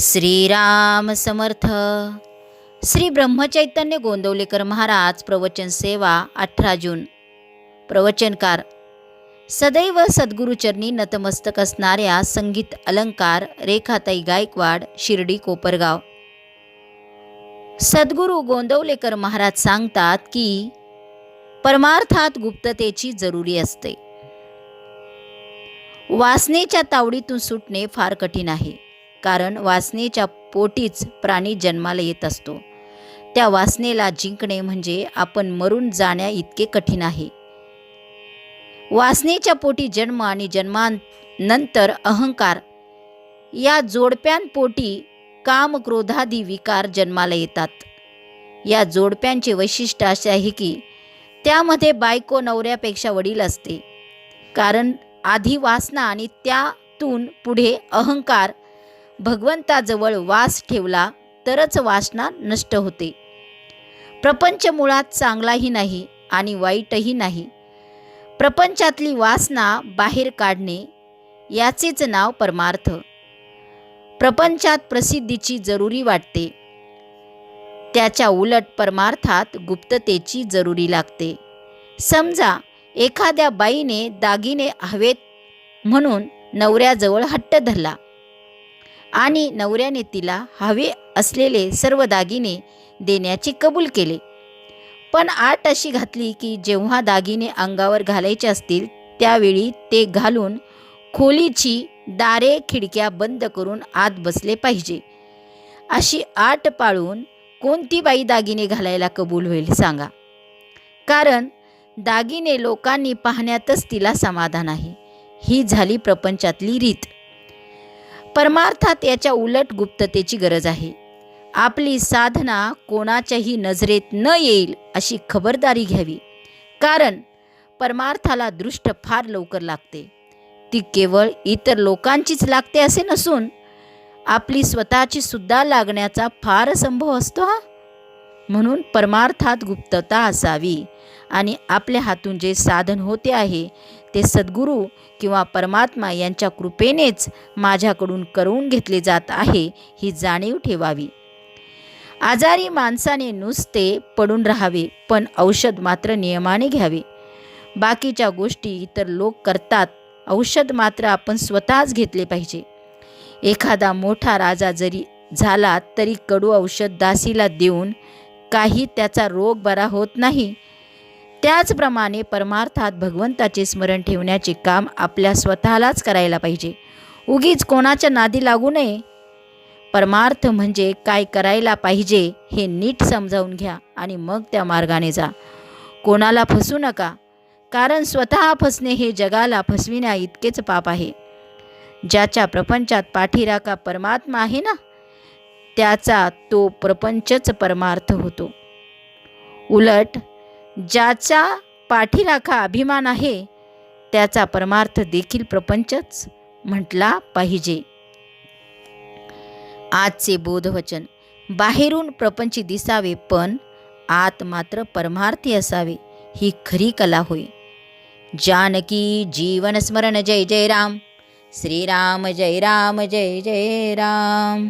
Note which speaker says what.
Speaker 1: श्रीराम समर्थ. श्री ब्रह्मचैतन्य गोंदवलेकर महाराज प्रवचन सेवा अठरा जून. प्रवचनकार. सदैव सद्गुरुचरणी नतमस्तक असणाऱ्या संगीत अलंकार रेखाताई गायकवाड शिर्डी कोपरगाव. सद्गुरू गोंदवलेकर महाराज सांगतात की परमार्थात गुप्ततेची जरुरी असते. वासनेच्या तावडीतून सुटणे फार कठीण आहे. कारण वासनेच्या पोटीच प्राणी जन्माला येत असतो. त्या वासनेला जिंकणे म्हणजे आपण मरून जाण्या इतके कठीण आहे. वासनेच्या पोटी जन्म आणि जन्मानंतर अहंकार. या जोडप्यांपोटी काम क्रोधादी विकार जन्माला येतात. या जोडप्यांचे वैशिष्ट्य असे आहे की त्यामध्ये बायको नवऱ्यापेक्षा वडील असते. कारण आधी वासना आणि त्यातून पुढे अहंकार भगवंताजवळ वास ठेवला तरच वासना नष्ट होते. प्रपंच मुळात चांगलाही नाही आणि वाईटही नाही. प्रपंचातली वासना बाहेर काढणे याचेच नाव परमार्थ. प्रपंचात प्रसिद्धीची जरुरी वाटते. त्याच्या उलट परमार्थात गुप्ततेची जरुरी लागते. समजा एखाद्या बाईने दागिने हवेत म्हणून नवऱ्याजवळ हट्ट धरला. आणि नवऱ्याने तिला हवे असलेले सर्व दागिने देण्याचे कबूल केले. पण आट अशी घातली की जेव्हा दागिने अंगावर घालायचे असतील त्यावेळी ते घालून खोलीची दारे खिडक्या बंद करून आत बसले पाहिजे. अशी आट पाळून कोणती बाई दागिने घालायला कबूल होईल सांगा. कारण दागिने लोकांनी पाहण्यातच तिला समाधान आहे. ही झाली प्रपंचातली रीत. परमार्थात याच्या उलट गुप्ततेची गरज आहे. आपली साधना कोणाच्याही नजरेत न येईल अशी खबरदारी घ्यावी. कारण परमार्थाला दृष्ट फार लवकर लागते. ती केवळ इतर लोकांचीच लागते असे नसून आपली स्वतःची सुद्धा लागण्याचा फार संभव असतो हा? म्हणून परमार्थात गुप्तता असावी. आणि आपल्या हातून जे साधन होते आहे ते सद्गुरू किंवा परमात्मा यांच्या कृपेनेच माझ्याकडून करून घेतले जात आहे ही जाणीव ठेवावी. आजारी माणसाने नुसते पडून राहावे पण औषध मात्र नियमाने घ्यावे. बाकीच्या गोष्टी इतर लोक करतात औषध मात्र आपण स्वतःच घेतले पाहिजे. एखादा मोठा राजा जरी झाला तरी कडू औषध दासीला देऊन काही त्याचा रोग बरा होत नाही त्याचप्रमाणे परमार्थात भगवंताचे स्मरण ठेवण्याचे काम आपल्या स्वतःलाच करायला पाहिजे. उगीच कोणाच्या नादी लागू नये. परमार्थ म्हणजे काय करायला पाहिजे हे नीट समजावून घ्या आणि मग त्या मार्गाने जा. कोणाला फसू नका. कारण स्वतः फसणे हे जगाला फसविण्या इतकेच पाप आहे. ज्याच्या प्रपंचात पाठीराखा परमात्मा आहे ना त्याचा तो प्रपंचच परमार्थ होतो. उलट ज्याचा पाठीराखा अभिमान आहे त्याचा परमार्थ देखील प्रपंचच म्हटला पाहिजे. आजचे बोधवचन बाहेरून प्रपंची दिसावे पण आत मात्र परमार्थी असावे ही खरी कला होय. जानकी जीवन स्मरण जय जय राम श्रीराम जय राम जय जय राम.